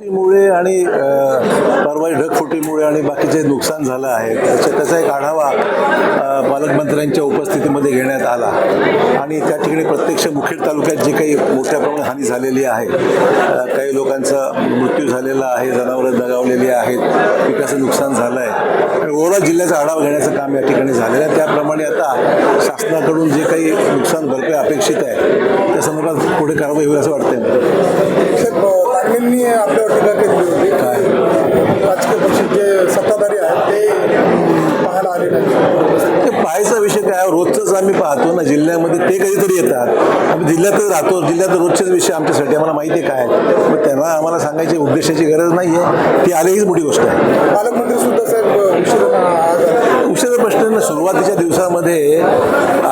मुळे आणि परवाई ढगफुटीमुळे आणि बाकीचे नुकसान झालं आहे त्याच्या त्याचा एक आढावा पालकमंत्र्यांच्या उपस्थितीमध्ये घेण्यात आला. आणि त्या ठिकाणी प्रत्यक्ष मुखेड तालुक्यात जे काही मोठ्या प्रमाणात हानी झालेली आहे काही लोकांचा मृत्यू झालेला आहे जनावरं दगावलेली आहेत पिकाचं नुकसान झालं आहे. आणि ओवरऑल जिल्ह्याचा आढावा घेण्याचं काम या ठिकाणी झालेलं आहे. त्याप्रमाणे आता शासनाकडून जे काही नुकसान भरपाई अपेक्षित आहे त्या संदर्भात पुढे कारवाई होईल असं वाटतंय. पाहायचा विषय काय रोजचंच आम्ही पाहतो ना जिल्ह्यामध्ये ते कधीतरी येतात. आम्ही जिल्ह्यातच राहतो जिल्ह्यात रोजचेच विषय आमच्यासाठी आम्हाला माहिती आहे काय. मग त्यांना आम्हाला सांगायची उद्देशाची गरज नाही आहे ती आली हीच मोठी गोष्ट आहे. पालकमंत्री सुद्धा साहेब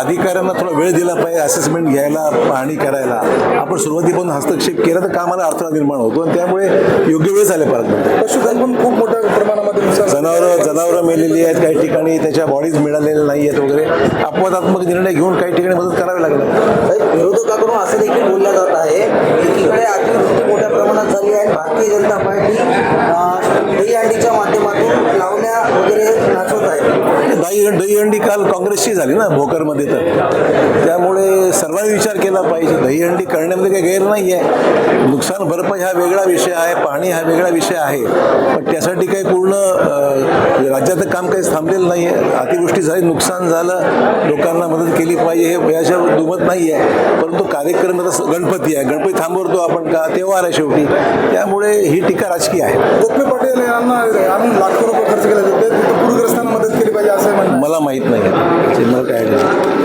अधिकाऱ्यांना थोडा वेळ दिला पाहिजे असेसमेंट घ्यायला पाहणी करायला. आपण सुरुवातीपासून हस्तक्षेप केला तर कामाला अडथळा निर्माण होतो आणि त्यामुळे योग्य वेळ झाले पालकमंत्री पशुधन पण खूप मोठ्या प्रमाणामध्ये. जनावरं जनावरं मेलेली आहेत काही ठिकाणी त्याच्या बॉडीज मिळालेल्या नाही आहेत वगैरे. अपवादात्मक निर्णय घेऊन काही ठिकाणी मदत करावी साहेब, विरोधकाकडून असं देखील बोललं जात आहे एकीकडे अतिवृष्टी मोठ्या प्रमाणात झाली आहे. भारतीय जनता पार्टी दहीहंडीच्या माध्यमातून दहीहंडी काल काँग्रेसची झाली ना भोकरमध्ये तर. त्यामुळे सर्वांनी विचार केला पाहिजे. दहीहंडी करण्यामध्ये काही गैर नाही आहे नुकसान भरपाई हा वेगळा विषय आहे पाणी हा वेगळा विषय आहे. पण त्यासाठी काही पूर्ण अं, राज्याचं काम काही थांबलेलं नाही आहे अतिवृष्टी झाली नुकसान झालं लोकांना मदत केली पाहिजे हे याच्यावर दुमत नाही आहे परंतु कार्यक्रम आता गणपती आहे. गणपती थांबवतो आपण का? तेव्हार आहे शेवटी. त्यामुळे ही टीका राजकीय आहे. गोपी पटेल यांना लाखो रुपये खर्च केला होते ते पूरग्रस्तांना मदत केली पाहिजे असं म्हणणं आहे. मला माहीत नाही चिन्ह काय.